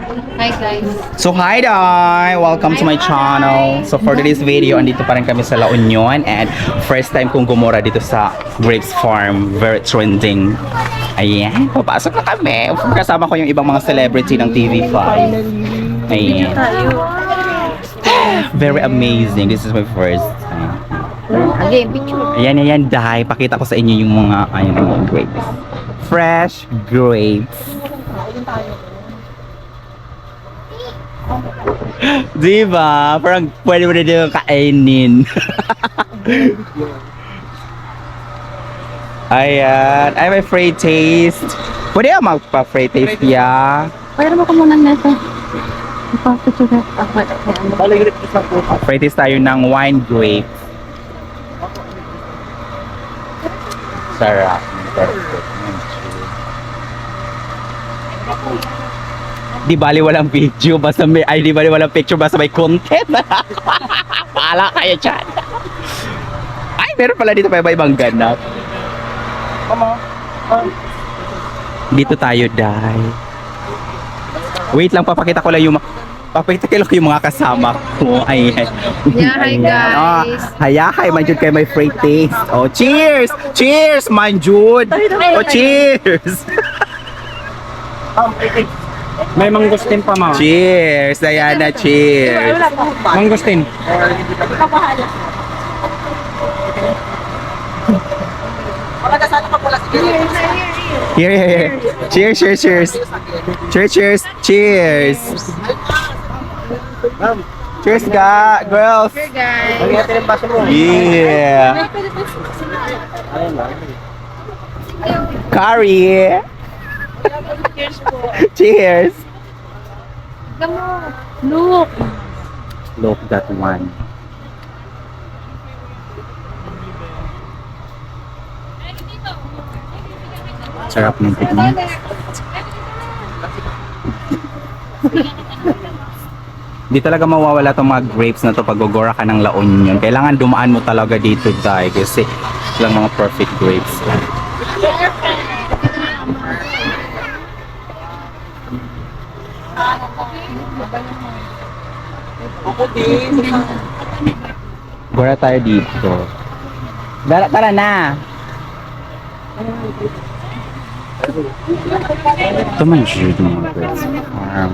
Hi guys. So hi Day! Welcome to my channel. So for today's video, andito pa rin kami sa La Union and first time kong gumura dito sa Grapes Farm. Very trending. Ayan, papasok na kami. Kasama ko yung ibang mga celebrity ng TV5. Ayan. Very amazing. This is my first time. Okay, picture. Ayan, ayan, Day. Pakita ko sa inyo yung mga, ayun, mga grapes. Fresh grapes. Diba? Parang pwede mo na din kainin. Ayan. Ay, may free taste. Pwede ka magpa-free taste, ya. Pwede mo ko muna nito. Ako. Free taste tayo ng wine grape. Sarap. Perfect. Di bali walang video, basta may, ay di bali walang picture, basta may content. Pala kayo dyan. Ay, meron pala dito pa iba-ibang ganap. Dito tayo, Day. Wait lang, papakita ko lang yung papakita ko lang yung mga kasama ko. Ay, ay. Ayan. guys. Oh, hayakay, man Jud kay may free taste. Oh, cheers! Cheers, man Jud! Oh, cheers! May mangustin pa, ma. Cheers, Diana, cheers! Mangustin. Here, here, here. Cheers, cheers, cheers. Cheers, cheers, cheers. Cheers, ga, girls. Yeah. Curry. Cheers. Gamo. Look. Look that one. Sarap ng tignan. Di talaga mawawala tong mga grapes na to pag gugura ka ng La Union. Kailangan dumaan mo talaga dito dahil kasi lang mga perfect grapes. Gura tayo dito. Tara, tara na! Ito man Jude mga grapes. Farm.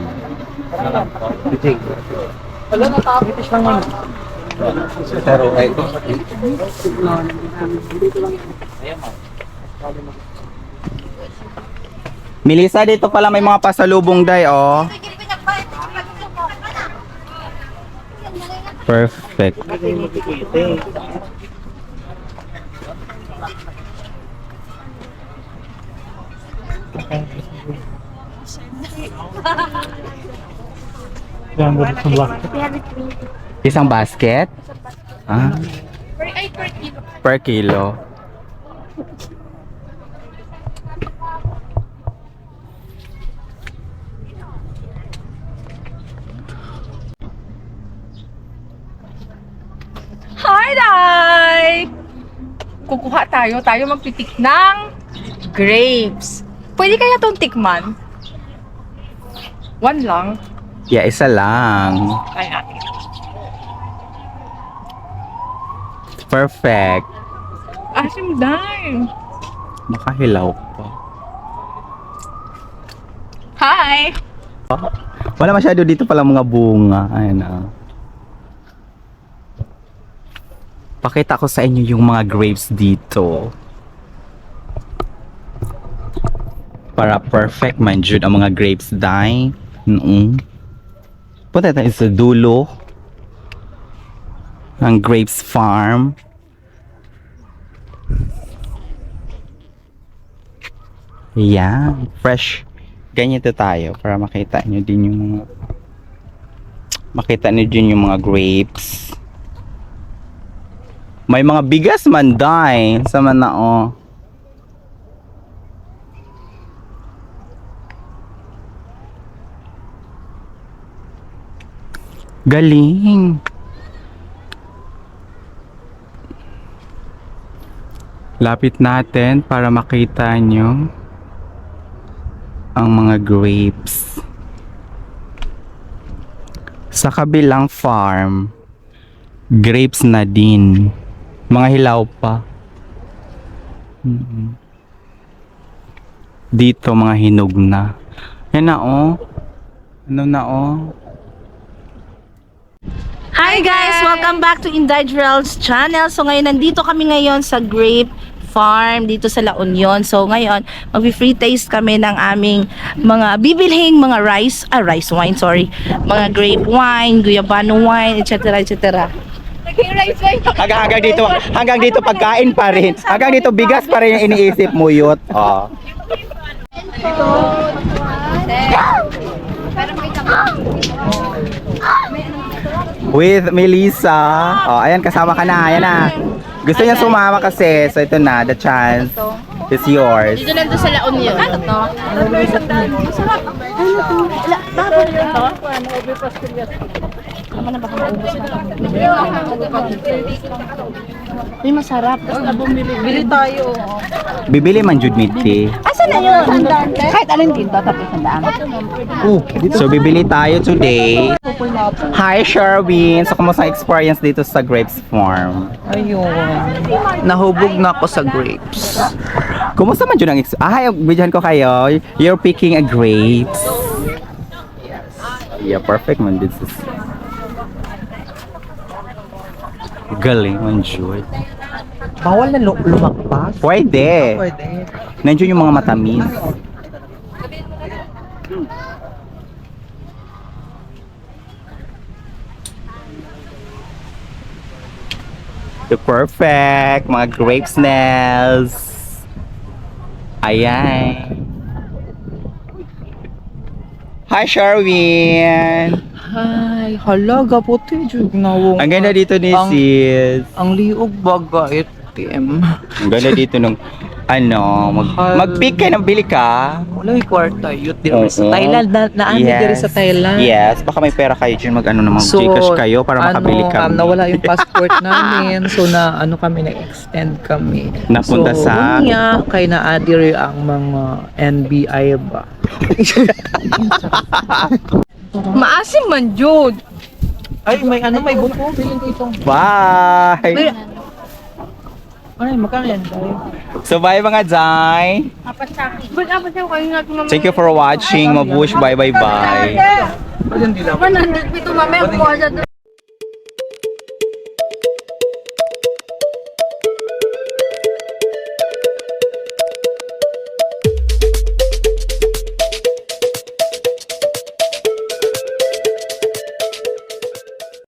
Pero, ay, Melissa, dito pala may mga pasalubong day, oh. Perfect. yan, ganun sa buwan. Isang basket? Ah, Ay, per kilo. per kilo. Hi, Day! Kukuha tayo, tayo magpitik ng grapes. Pwede kaya itong tikman? One lang. Yeah, isa lang. Ay, natin. Perfect. Asim, Day! Makahilaw pa. Hi! Wala masyado dito pala mga bunga. Ayun ah. Pakita ko sa inyo yung mga grapes dito. Para perfect man jud ang mga grapes dai. Mm. Punta tayo sa dulo ng grapes farm. Yan, fresh. Ganito tayo para makita nyo din yung mga makita nyo din yung mga grapes. May mga bigas man dai sa manao. Galing. Lapit natin para makita nyo ang mga grapes. Sa kabilang farm, grapes na din. Mga hilaw pa. Dito mga hinog na. Yan na oh. Ano na oh. Hi guys! Welcome back to Indulge Real's channel. So ngayon, nandito kami ngayon sa grape farm dito sa La Union. So ngayon, mag-free taste kami ng aming mga bibilhing mga rice, ah rice wine, sorry. Mga grape wine, guyabano wine, etc. etc. Nag-rice wine ako. Hanggang, hanggang dito, hanggang dito pagkain pa rin. Hanggang dito bigas pa rin yung iniisip mo yut. Oh. With Melissa. Oh, ayan kasama ka na. Ayan na. Gusto niya sumama kasi. So ito na, the chance is yours. Dito lang to sa La Union. Ano to? Tama na baka maubos na. Uy, masarap. Tapos na bumili. Bili tayo. Bibili man jud tea. Asan na yun? Kahit alin dito, tapos sandaan. So bibili tayo today. Hi Sherwin! So kumusta ang experience dito sa Grapes Farm? Ayun. Nahubog na ako sa grapes. Kumusta man dyan ang ex- Ah, hi, bidyan ko kayo. You're picking a grapes. Yeah, perfect man this is. Galing Jud. Bawal na lu- lumakpas. Pwede. Pwede. Nandiyan yung mga matamis. The perfect mga grape snails. Ayan. Hi, Sherwin! Ay, halaga puti jud na wong. Ang ganda dito ni Ang- sis. Ang liog baga itim. Ang ganda dito nung ano, mag, mag-pick ka ng bili ka. Wala yung kwarta yun diri Oo. sa Thailand. Na, naami diri sa Thailand. Yes, baka may pera kayo dyan mag-ano namang Gcash kayo para makabili ano, kami. um, nawala yung passport namin. So na ano kami na-extend kami. Napunta so, sa- unya, kay na adiri ang mga NBI ba. Maasim man, Jude. Ay, may ano, may buko. Bye! Ay, makano yan? So bye mga Jai. Kayo nga tumamay. Thank you for watching. Mabush. Bye bye bye. 100 pito mamaya ko sa